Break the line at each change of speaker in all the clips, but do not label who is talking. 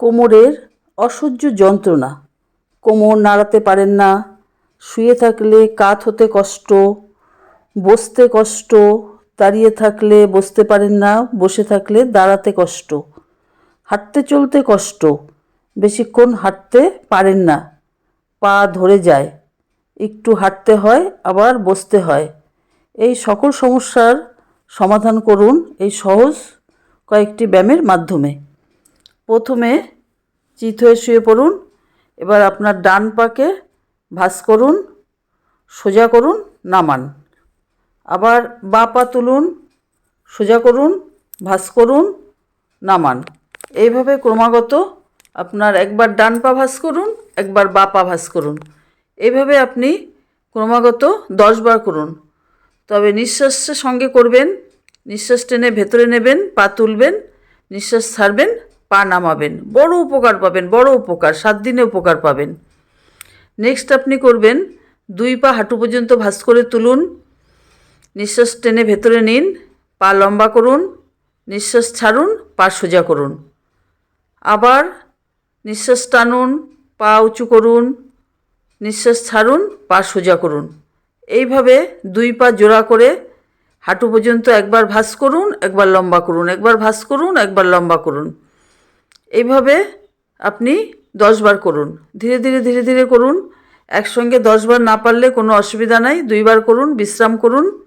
কোমরের অসহ্য যন্ত্রণা। কোমর নাড়াতে পারেন না। শুয়ে থাকলে কাত হতে কষ্ট, বসতে কষ্ট, দাঁড়িয়ে থাকলে বসতে পারেন না, বসে থাকলে দাঁড়াতে কষ্ট, হাঁটতে চলতে কষ্ট, বেশিক্ষণ হাঁটতে পারেন না, পা ধরে যায়, একটু হাঁটতে হয়, আবার বসতে হয়। এই সকল সমস্যার সমাধান করুন এই সহজ কয়েকটি ব্যায়ামের মাধ্যমে। প্রথমে চিত হয়ে শুয়ে পড়ুন, এবার আপনার ডান পাকে ভাঁজ করুন, সোজা করুন, নামান। আবার বা পা তুলুন, সোজা করুন, ভাঁজ করুন, নামান। এইভাবে ক্রমাগত আপনার একবার ডান পা ভাঁজ করুন, একবার বা পা ভাঁজ করুন। এইভাবে আপনি ক্রমাগত দশ বার করুন। তবে নিঃশ্বাসের সঙ্গে করবেন, নিঃশ্বাস টেনে ভেতরে নেবেন, পা তুলবেন, নিঃশ্বাস ছাড়বেন পা নামাবেন, বড় উপকার পাবেন, বড় উপকার, সাত দিনে উপকার পাবেন। নেক্সট আপনি করবেন, দুই পা হাঁটু পর্যন্ত ভাঁজ করে তুলুন, নিঃশ্বাস টেনে ভেতরে নিন, পা লম্বা করুন, নিঃশ্বাস ছাড়ুন, পা সোজা করুন। আবার নিঃশ্বাস টানুন, পা উঁচু করুন, নিঃশ্বাস ছাড়ুন, পা সোজা করুন। এইভাবে দুই পা জোড়া করে হাঁটু পর্যন্ত একবার ভাঁজ করুন, একবার লম্বা করুন, একবার ভাঁজ করুন, একবার লম্বা করুন। এইভাবে আপনি দশবার করুন। ধীরে ধীরে ধীরে ধীরে করুন। একসঙ্গে দশবার না পারলে কোনো অসুবিধা নাই। দুইবার করুন, বিশ্রাম করুন,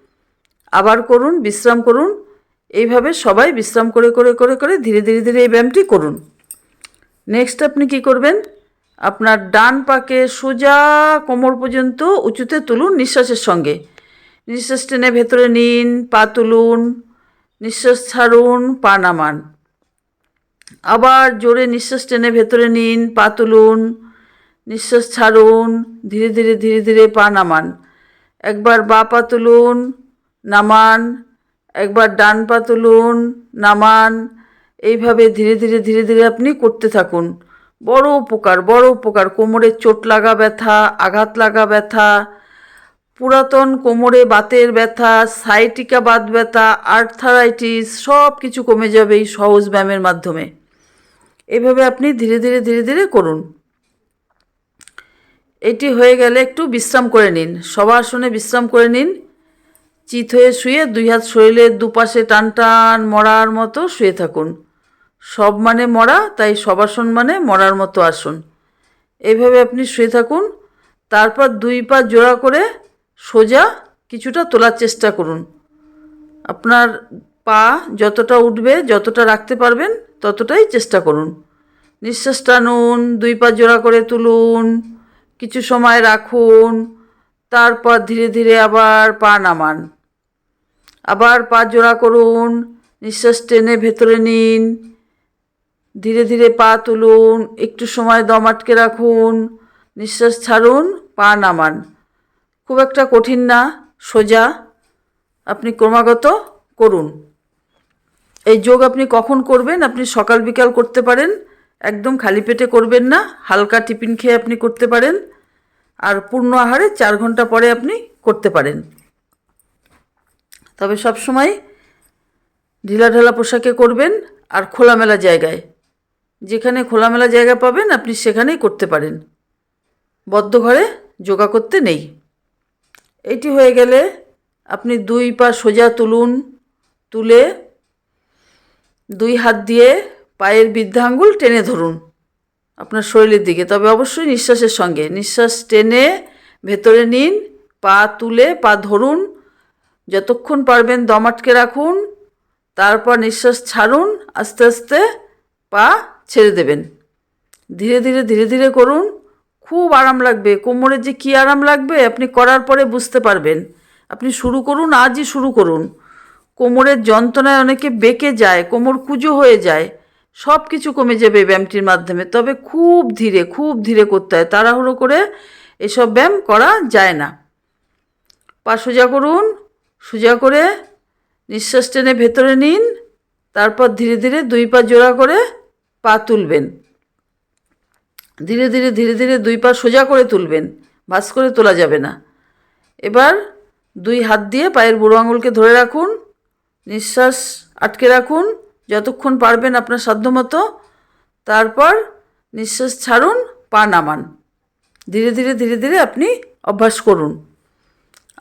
আবার করুন, বিশ্রাম করুন। এইভাবে সবাই বিশ্রাম করে করে করে করে ধীরে ধীরে ধীরে এই ব্যায়ামটি করুন। নেক্সট আপনি কি করবেন? আপনার ডান পাকে সোজা কোমর পর্যন্ত উঁচুতে তুলুন নিঃশ্বাসের সঙ্গে। নিঃশ্বাস টেনে ভেতরে নিন, পা তুলুন, নিঃশ্বাস ছাড়ুন, পা নামান। আবার জোরে নিঃশ্বাস টেনে ভেতরে নিন, পা তুলুন, নিঃশ্বাস ছাড়ুন, ধীরে ধীরে ধীরে ধীরে পা নামান। একবার বা পা তুলুন, নামান। একবার ডান পা তুলুন, নামান। এইভাবে ধীরে ধীরে ধীরে ধীরে আপনি করতে থাকুন। বড় উপকার বড় উপকার। কোমরে চোট লাগা ব্যথা, আঘাত লাগা ব্যথা, পুরাতন কোমরে বাতের ব্যথা সাইটিকা বাত ব্যথা আর্থারাইটিস সব কিছু কমে যাবে এই সহজ ব্যায়ামের মাধ্যমে। এভাবে আপনি ধীরে ধীরে ধীরে ধীরে করুন। এটি হয়ে গেলে একটু বিশ্রাম করে নিন। সবাসনে বিশ্রাম করে নিন। চিত হয়ে শুয়ে দুই হাত শরীরের দুপাশে টান টান মরার মতো শুয়ে থাকুন। সব মানে মরা, তাই সবাসন মানে মরার মতো আসুন। এভাবে আপনি শুয়ে থাকুন। তারপর দুই পা জোড়া করে সোজা কিছুটা তোলার চেষ্টা করুন। আপনার পা যতটা উঠবে, যতটা রাখতে পারবেন ততটাই চেষ্টা করুন। নিঃশ্বাস টানুন, দুই পা জোড়া করে তুলুন, কিছু সময় রাখুন, তারপর ধীরে ধীরে আবার পা নামান। আবার পা জোড়া করুন, নিঃশ্বাস টেনে ভেতরে নিন, ধীরে ধীরে পা তুলুন, একটু সময় দম আটকে রাখুন, নিঃশ্বাস ছাড়ুন, পা নামান। খুব একটা কঠিন না, সোজা, আপনি ক্রমাগত করুন। এই যোগ আপনি কখন করবেন? আপনি সকাল, বিকাল করতে পারেন। একদম খালি পেটে করবেন না। হালকা টিফিন খেয়ে আপনি করতে পারেন। আর পূর্ণ আহারে চার ঘণ্টা পরে আপনি করতে পারেন। তবে সব সময় ঢিলাঢালা পোশাকে করবেন আর খোলামেলা জায়গায়। যেখানে খোলামেলা জায়গা পাবেন, আপনি সেখানেই করতে পারেন। বদ্ধ ঘরে যোগা করতে নেই। এটি হয়ে গেলে আপনি দুই পা সোজা তুলুন, তুলে দুই হাত দিয়ে পায়ের বৃদ্ধাঙ্গুল টেনে ধরুন আপনার শরীরের দিকে। তবে অবশ্যই নিঃশ্বাসের সঙ্গে। নিঃশ্বাস টেনে ভেতরে নিন, পা তুলে পা ধরুন, যতক্ষণ পারবেন দম আটকে রাখুন, তারপর নিঃশ্বাস ছাড়ুন, আস্তে আস্তে পা ছেড়ে দেবেন। ধীরে ধীরে ধীরে ধীরে করুন। খুব আরাম লাগবে। কোমরে যে কী আরাম লাগবে আপনি করার পরে বুঝতে পারবেন। আপনি শুরু করুন, আজই শুরু করুন। কোমরের যন্ত্রণায় অনেকে বেঁকে যায়, কোমর কুজো হয়ে যায় সব কিছু কমে যাবে ব্যায়ামটির মাধ্যমে। তবে খুব ধীরে খুব ধীরে করতে হয়, তাড়াহুড়ো করে এসব ব্যায়াম করা যায় না। পা সোজা করুন, সোজা করে নিঃশ্বাস টেনে ভেতরে নিন, তারপর ধীরে ধীরে দুই পা জোড়া করে পা তুলবেন। ধীরে ধীরে ধীরে ধীরে দুই পা সোজা করে তুলবেন ভাস করে তোলা যাবে না। এবার দুই হাত দিয়ে পায়ের বুড়ো আঙুলকে ধরে রাখুন নিঃশ্বাস আটকে রাখুন, যতক্ষণ পারবেন আপনার সাধ্যমতো। তারপর নিঃশ্বাস ছাড়ুন, পা নামান। ধীরে ধীরে ধীরে ধীরে আপনি অভ্যাস করুন।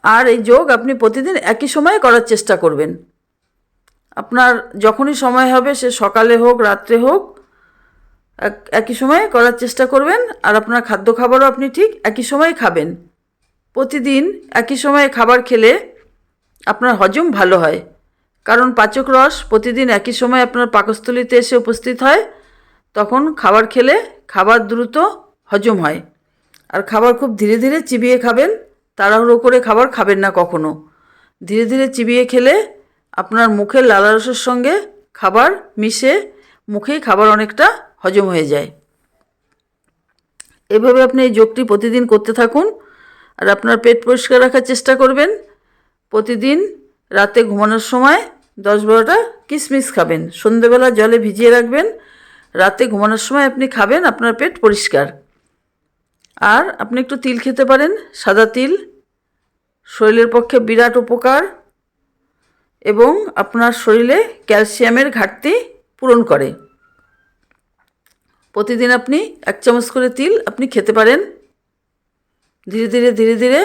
আর এই যোগ আপনি প্রতিদিন একই সময়ে করার চেষ্টা করবেন। আপনার যখনই সময় হবে, সে সকালে হোক, রাত্রে হোক, এক, একই সময়ে করার চেষ্টা করবেন। আর আপনার খাদ্য খাবারও আপনি ঠিক একই সময়ে খাবেন। প্রতিদিন একই সময়ে খাবার খেলে আপনার হজম ভালো হয়। কারণ পাচক রস প্রতিদিন একই সময় আপনার পাকস্থলিতে এসে উপস্থিত হয়, তখন খাবার খেলে খাবার দ্রুত হজম হয়। আর খাবার খুব ধীরে ধীরে চিবিয়ে খাবেন, তাড়াহুড়ো করে খাবার খাবেন না কখনো। ধীরে ধীরে চিবিয়ে খেলে আপনার মুখের লালারসের সঙ্গে খাবার মিশে মুখেই খাবার অনেকটা হজম হয়ে যায়। এভাবে আপনি এই যোগটি প্রতিদিন করতে থাকুন আর আপনার পেট পরিষ্কার রাখার চেষ্টা করবেন। প্রতিদিন রাতে ঘুমানোর সময় দশ বারোটা কিশমিশ খাবেন। সন্ধেবেলা জলে ভিজিয়ে রাখবেন। রাতে ঘুমানোর সময় আপনি খাবেন, আপনার পেট পরিষ্কার। আর আপনি একটু তিল খেতে পারেন, সাদা তিল। শরীরের পক্ষে বিরাট উপকার। এবং আপনার শরীরে ক্যালসিয়ামের ঘাটতি পূরণ করে। প্রতিদিন আপনি এক চামচ করে তিল আপনি খেতে পারেন। ধীরে ধীরে ধীরে ধীরে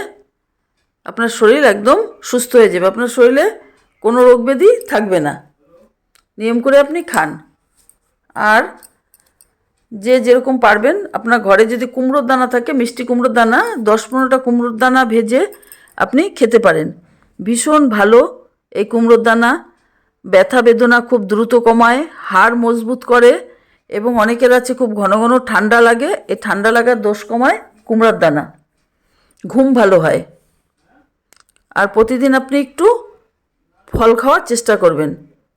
আপনার শরীর একদম সুস্থ হয়ে যাবে। আপনার শরীরে কোনো রোগ ব্যাধি থাকবে না। নিয়ম করে আপনি খান। আর যে যেরকম পারবেন, আপনার ঘরে যদি কুমড়োর দানা থাকে, মিষ্টি কুমড়োর দানা, দশ পনেরোটা কুমড়োর দানা ভেজে আপনি খেতে পারেন। ভীষণ ভালো এই কুমড়োর দানা। ব্যথা বেদনা খুব দ্রুত কমায়, হাড় মজবুত করে এবং অনেকের আছে খুব ঘন ঘন ঠান্ডা লাগে এই ঠান্ডা লাগার দোষ কমায় কুমড়ার দানা। ঘুম ভালো হয়। আর প্রতিদিন আপনি একটু ফল খাওয়ার চেষ্টা করবেন।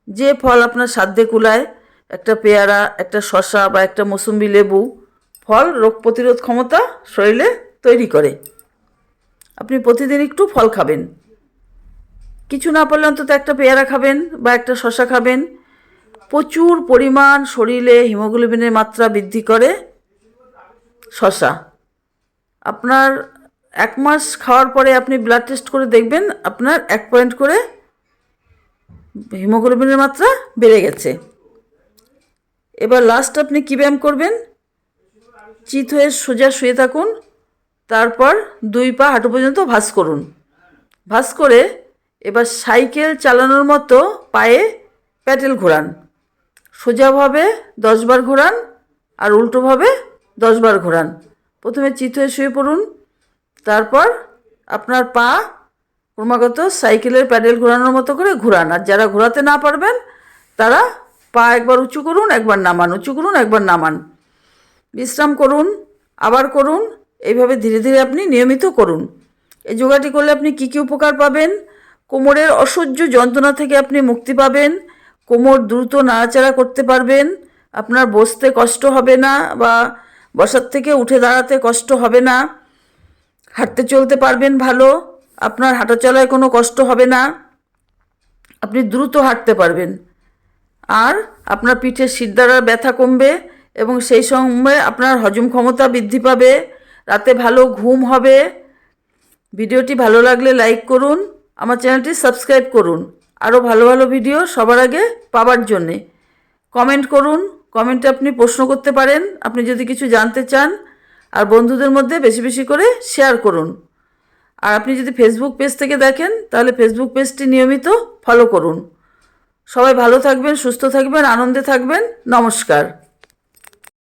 যে ফল আপনার সাধ্যে কুলায়, একটা পেয়ারা, একটা শশা বা একটা মৌসুম্বি লেবু, ফল রোগ প্রতিরোধ ক্ষমতা শরীরে তৈরি করে। আপনি প্রতিদিন একটু ফল খাবেন। কিছু না পারলে অন্তত একটা পেয়ারা খাবেন বা একটা শশা খাবেন। প্রচুর পরিমাণ শরীরে হিমোগ্লোবিনের মাত্রা বৃদ্ধি করে শশা আপনার এক মাস খাওয়ার পরে আপনি ব্লাড টেস্ট করে দেখবেন, আপনার এক পয়েন্ট করে হিমোগ্লোবিনের মাত্রা বেড়ে গেছে। এবার লাস্ট আপনি কী ব্যায়াম করবেন? চিত হয়ে সোজা শুয়ে থাকুন, তারপর দুই পা হাঁটু পর্যন্ত ভাঁজ করুন। ভাঁজ করে এবার সাইকেল চালানোর মতো পায়ে প্যাটেল ঘোরান। সোজাভাবে দশবার ঘোরান আর উল্টোভাবে দশবার ঘোরান। প্রথমে চিত হয়ে শুয়ে পড়ুন, তারপর আপনার পা ক্রমাগত সাইকেলের প্যাডেল ঘোরানোর মতো করে ঘোরান। আর যারা ঘোরাতে না পারবেন, তারা পা একবার উঁচু করুন, একবার নামান। উঁচু করুন, একবার নামান। বিশ্রাম করুন, আবার করুন, এইভাবে ধীরে ধীরে আপনি নিয়মিত করুন। এই যোগাটি করলে আপনি কী কী উপকার পাবেন? কোমরের অসহ্য যন্ত্রণা থেকে আপনি মুক্তি পাবেন। কোমর দ্রুত নাড়াচাড়া করতে পারবেন। আপনার বসতে কষ্ট হবে না বা বসার থেকে উঠে দাঁড়াতে কষ্ট হবে না। হাঁটতে চলতে পারবেন ভালো। আপনার হাঁটা চলায় কোনো কষ্ট হবে না। আপনি দ্রুত হাঁটতে পারবেন। আর আপনার পিঠের শিরদাঁড়ার ব্যথা কমবে এবং সেই সঙ্গে আপনার হজম ক্ষমতা বৃদ্ধি পাবে। রাতে ভালো ঘুম হবে। ভিডিওটি ভালো লাগলে লাইক করুন। আমার চ্যানেলটি সাবস্ক্রাইব করুন। আরও ভালো ভালো ভিডিও সবার আগে পাবার জন্যে। কমেন্ট করুন। কমেন্টে আপনি প্রশ্ন করতে পারেন। আপনি যদি কিছু জানতে চান আর বন্ধুদের মধ্যে বেশি বেশি করে শেয়ার করুন। আর আপনি যদি ফেসবুক পেজ থেকে দেখেন, তাহলে ফেসবুক পেজটি নিয়মিত ফলো করুন। সবাই ভালো থাকবেন, সুস্থ থাকবেন, আনন্দে থাকবেন। নমস্কার।